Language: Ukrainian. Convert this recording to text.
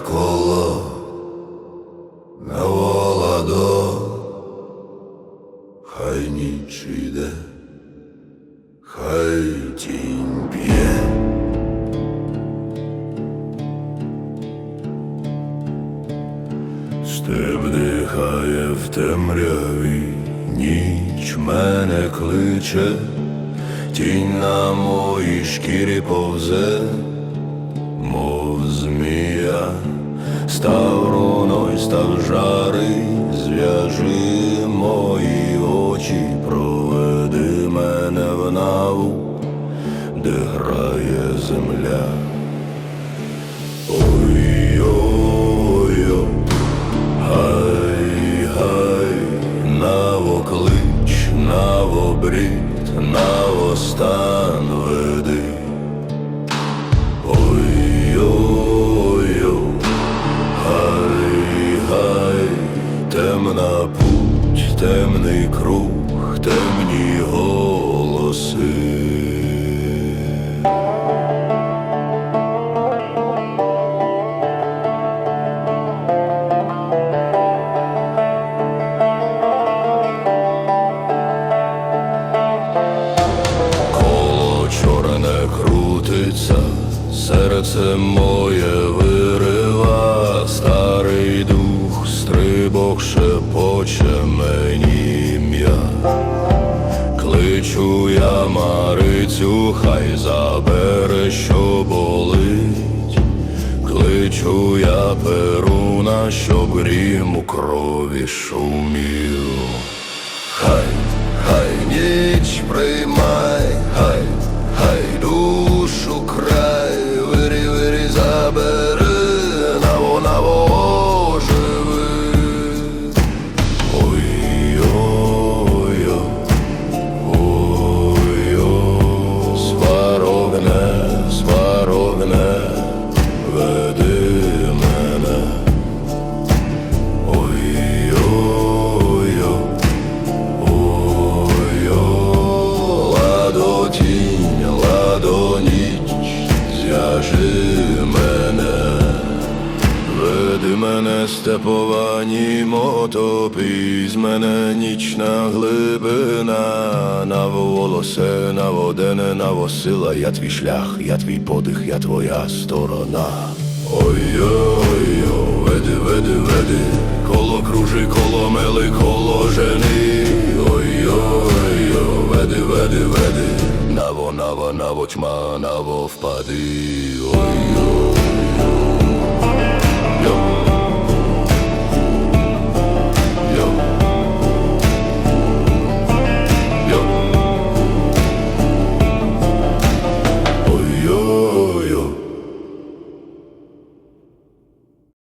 коло на воладо, хай ніч іде, хай тінь п'є. Степ дихає в темряві, ніч мене кличе, тінь на моїй шкірі повзе, мов змія, став руною, став жарий, зв'яжи мої очі, проведи мене в наву, де грає земля. Навоклич, навобрід, навостан веди. Круг, темні голоси. Коло чорне крутиться, серце моє вирива, старий дух, стрибок шепоче мені я Марицю, хай забере, що болить. Кличу я Перуна, щоб грім у крові шумів. Хай, хай ніч приймай, веди мене степова німо, топи з мене нічна глибина, на волосе, на водене, на восила, я твій шлях, я твій подих, я твоя сторона. Ой-ой-ой, веди, веди, веди, коло кружи, коло мели, коло жени. Ой-ой-ой, веди, веди, веди, наво, наво, наво, тьма, наво впади. Ой-ой-ой.